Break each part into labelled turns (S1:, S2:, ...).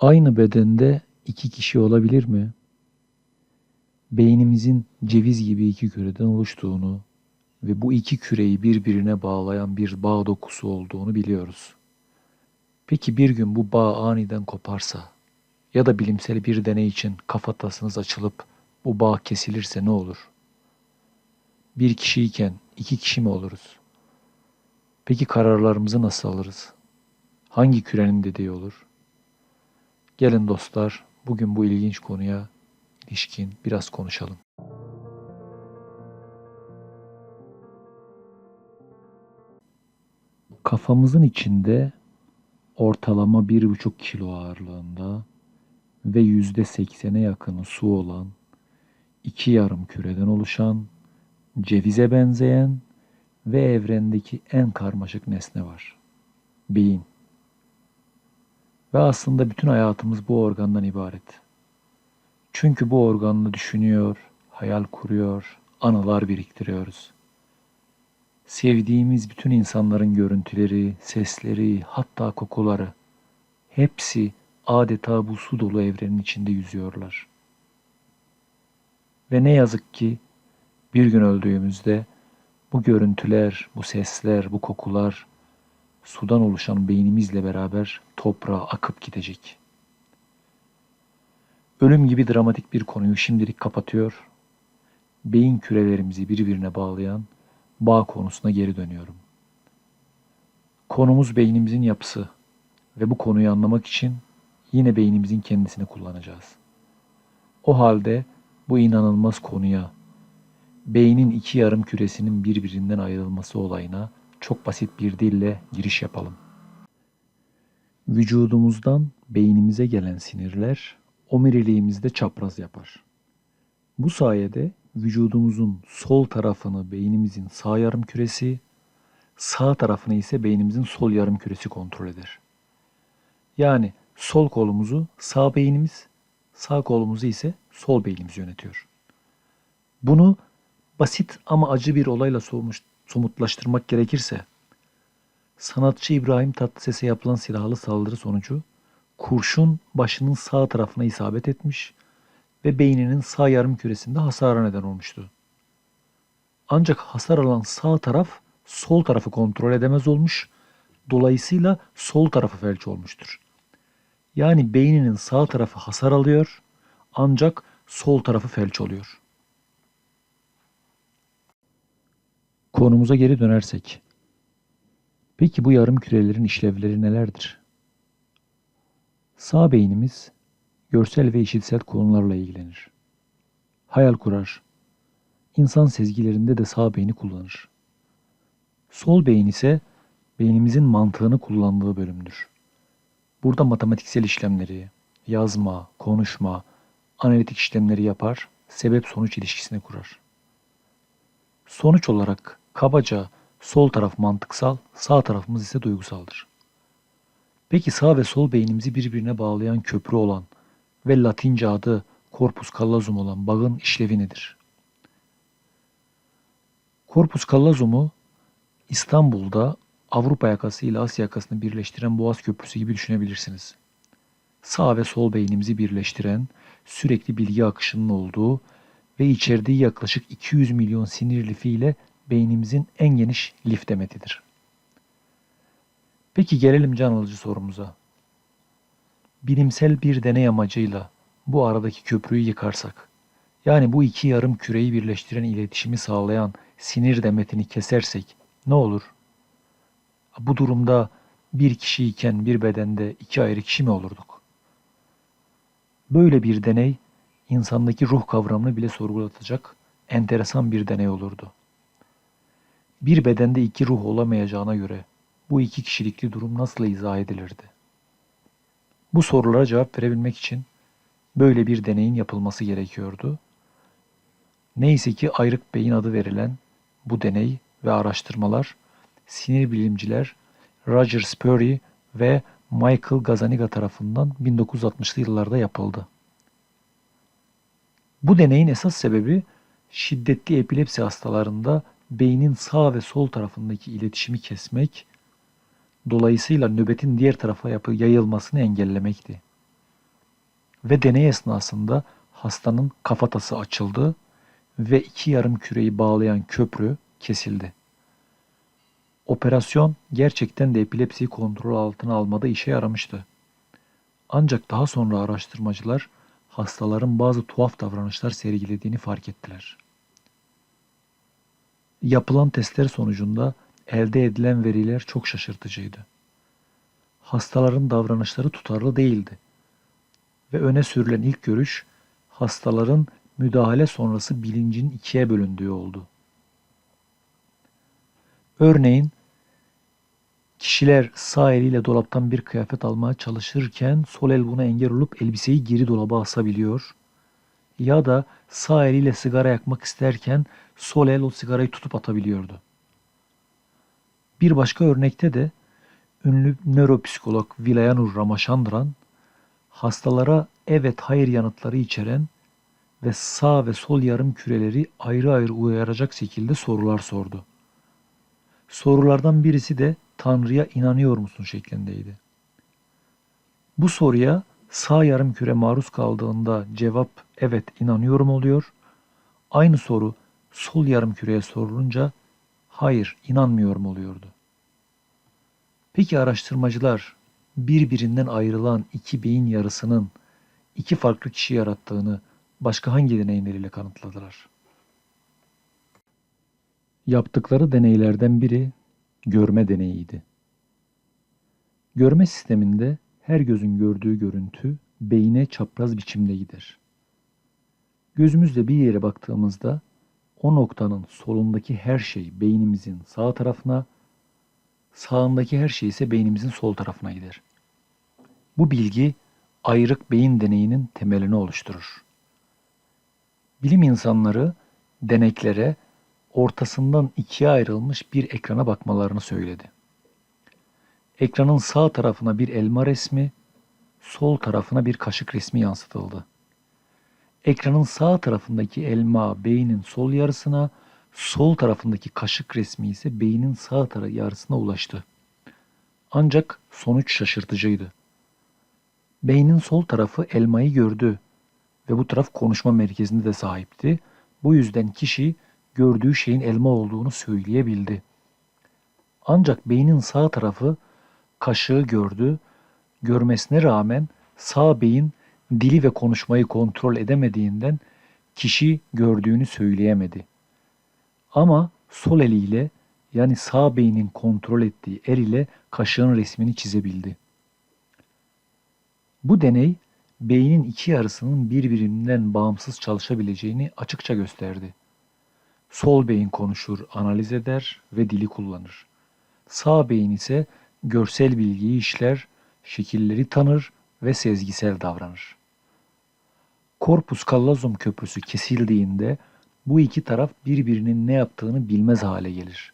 S1: Aynı bedende iki kişi olabilir mi? Beynimizin ceviz gibi iki küreden oluştuğunu ve bu iki küreyi birbirine bağlayan bir bağ dokusu olduğunu biliyoruz. Peki bir gün bu bağ aniden koparsa ya da bilimsel bir deney için kafatasınız açılıp bu bağ kesilirse ne olur? Bir kişiyken iki kişi mi oluruz? Peki kararlarımızı nasıl alırız? Hangi kürenin dediği olur? Gelin dostlar, bugün bu ilginç konuya ilişkin biraz konuşalım. Kafamızın içinde ortalama bir buçuk kilo ağırlığında ve yüzde seksene yakını su olan iki yarım küreden oluşan, cevize benzeyen ve evrendeki en karmaşık nesne var. Beyin. Ve aslında bütün hayatımız bu organdan ibaret. Çünkü bu organla düşünüyor, hayal kuruyor, anılar biriktiriyoruz. Sevdiğimiz bütün insanların görüntüleri, sesleri, hatta kokuları hepsi adeta bu su dolu evrenin içinde yüzüyorlar. Ve ne yazık ki bir gün öldüğümüzde bu görüntüler, bu sesler, bu kokular sudan oluşan beynimizle beraber toprağa akıp gidecek. Ölüm gibi dramatik bir konuyu şimdilik kapatıyor. Beyin kürelerimizi birbirine bağlayan bağ konusuna geri dönüyorum. Konumuz beynimizin yapısı ve bu konuyu anlamak için yine beynimizin kendisini kullanacağız. O halde bu inanılmaz konuya, beynin iki yarım küresinin birbirinden ayrılması olayına çok basit bir dille giriş yapalım. Vücudumuzdan beynimize gelen sinirler omiriliğimizde çapraz yapar. Bu sayede vücudumuzun sol tarafını beynimizin sağ yarım küresi, sağ tarafını ise beynimizin sol yarım küresi kontrol eder. Yani sol kolumuzu sağ beynimiz, sağ kolumuzu ise sol beynimiz yönetiyor. Bunu basit ama acı bir olayla somutlaştırmak gerekirse, sanatçı İbrahim Tatlıses'e yapılan silahlı saldırı sonucu kurşun başının sağ tarafına isabet etmiş ve beyninin sağ yarım küresinde hasara neden olmuştu. Ancak hasar alan sağ taraf sol tarafı kontrol edemez olmuş, dolayısıyla sol tarafı felç olmuştur. Yani beyninin sağ tarafı hasar alıyor ancak sol tarafı felç oluyor. Konumuza geri dönersek. Peki bu yarım kürelerin işlevleri nelerdir? Sağ beynimiz görsel ve işitsel konularla ilgilenir. Hayal kurar. İnsan sezgilerinde de sağ beyni kullanır. Sol beyin ise beynimizin mantığını kullandığı bölümdür. Burada matematiksel işlemleri, yazma, konuşma, analitik işlemleri yapar, sebep-sonuç ilişkisini kurar. Sonuç olarak kabaca sol taraf mantıksal, sağ tarafımız ise duygusaldır. Peki sağ ve sol beynimizi birbirine bağlayan köprü olan ve Latince adı corpus callosum olan bağın işlevi nedir? Corpus callosum'u İstanbul'da Avrupa yakası ile Asya yakasını birleştiren Boğaz Köprüsü gibi düşünebilirsiniz. Sağ ve sol beynimizi birleştiren, sürekli bilgi akışının olduğu ve içerdiği yaklaşık 200 milyon sinir lifi ile beynimizin en geniş lif demetidir. Peki gelelim can alıcı sorumuza. Bilimsel bir deney amacıyla bu aradaki köprüyü yıkarsak, yani bu iki yarım küreyi birleştiren iletişimi sağlayan sinir demetini kesersek ne olur? Bu durumda bir kişiyken bir bedende iki ayrı kişi mi olurduk? Böyle bir deney insandaki ruh kavramını bile sorgulatacak enteresan bir deney olurdu. Bir bedende iki ruh olamayacağına göre bu iki kişilikli durum nasıl izah edilirdi? Bu sorulara cevap verebilmek için böyle bir deneyin yapılması gerekiyordu. Neyse ki ayrık beyin adı verilen bu deney ve araştırmalar sinir bilimciler Roger Sperry ve Michael Gazzaniga tarafından 1960'lı yıllarda yapıldı. Bu deneyin esas sebebi şiddetli epilepsi hastalarında beynin sağ ve sol tarafındaki iletişimi kesmek, dolayısıyla nöbetin diğer tarafa yapı yayılmasını engellemekti. Ve deney esnasında hastanın kafatası açıldı ve iki yarım küreyi bağlayan köprü kesildi. Operasyon gerçekten de epilepsiyi kontrol altına almada işe yaramıştı. Ancak daha sonra araştırmacılar hastaların bazı tuhaf davranışlar sergilediğini fark ettiler. Yapılan testler sonucunda elde edilen veriler çok şaşırtıcıydı. Hastaların davranışları tutarlı değildi ve öne sürülen ilk görüş hastaların müdahale sonrası bilincin ikiye bölündüğü oldu. Örneğin kişiler sağ eliyle dolaptan bir kıyafet almaya çalışırken sol el buna engel olup elbiseyi geri dolaba asabiliyor. Ya da sağ eliyle sigara yakmak isterken sol el o sigarayı tutup atabiliyordu. Bir başka örnekte de ünlü nöropsikolog Vilayanur Ramachandran hastalara evet hayır yanıtları içeren ve sağ ve sol yarım küreleri ayrı ayrı uyaracak şekilde sorular sordu. Sorulardan birisi de Tanrı'ya inanıyor musun şeklindeydi. Bu soruya sağ yarım küre maruz kaldığında cevap evet inanıyorum oluyor. Aynı soru sol yarım küreye sorulunca hayır inanmıyorum oluyordu. Peki araştırmacılar birbirinden ayrılan iki beyin yarısının iki farklı kişi yarattığını başka hangi deneyimleriyle kanıtladılar? Yaptıkları deneylerden biri görme deneyiydi. Görme sisteminde her gözün gördüğü görüntü beyine çapraz biçimde gider. Gözümüzle bir yere baktığımızda o noktanın solundaki her şey beynimizin sağ tarafına, sağındaki her şey ise beynimizin sol tarafına gider. Bu bilgi ayrık beyin deneyinin temelini oluşturur. Bilim insanları deneklere ortasından ikiye ayrılmış bir ekrana bakmalarını söyledi. Ekranın sağ tarafına bir elma resmi, sol tarafına bir kaşık resmi yansıtıldı. Ekranın sağ tarafındaki elma beynin sol yarısına, sol tarafındaki kaşık resmi ise beynin sağ tarafı yarısına ulaştı. Ancak sonuç şaşırtıcıydı. Beynin sol tarafı elmayı gördü ve bu taraf konuşma merkezinde de sahipti. Bu yüzden kişi gördüğü şeyin elma olduğunu söyleyebildi. Ancak beynin sağ tarafı kaşığı gördü. Görmesine rağmen sağ beyin dili ve konuşmayı kontrol edemediğinden kişi gördüğünü söyleyemedi. Ama sol eliyle yani sağ beynin kontrol ettiği el ile kaşığın resmini çizebildi. Bu deney beynin iki yarısının birbirinden bağımsız çalışabileceğini açıkça gösterdi. Sol beyin konuşur, analiz eder ve dili kullanır. Sağ beyin ise görsel bilgiyi işler, şekilleri tanır ve sezgisel davranır. Corpus callosum köprüsü kesildiğinde bu iki taraf birbirinin ne yaptığını bilmez hale gelir.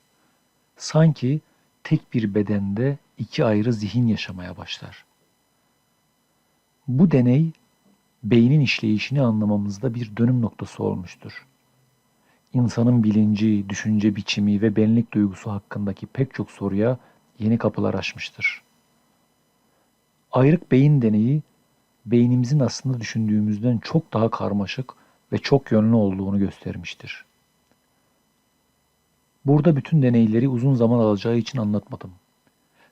S1: Sanki tek bir bedende iki ayrı zihin yaşamaya başlar. Bu deney beynin işleyişini anlamamızda bir dönüm noktası olmuştur. İnsanın bilinci, düşünce biçimi ve benlik duygusu hakkındaki pek çok soruya yeni kapılar açmıştır. Ayrık beyin deneyi beynimizin aslında düşündüğümüzden çok daha karmaşık ve çok yönlü olduğunu göstermiştir. Burada bütün deneyleri uzun zaman alacağı için anlatmadım.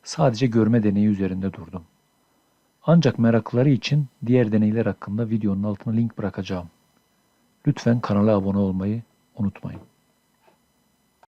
S1: Sadece görme deneyi üzerinde durdum. Ancak merakları için diğer deneyler hakkında videonun altına link bırakacağım. Lütfen kanala abone olmayı unutmayın.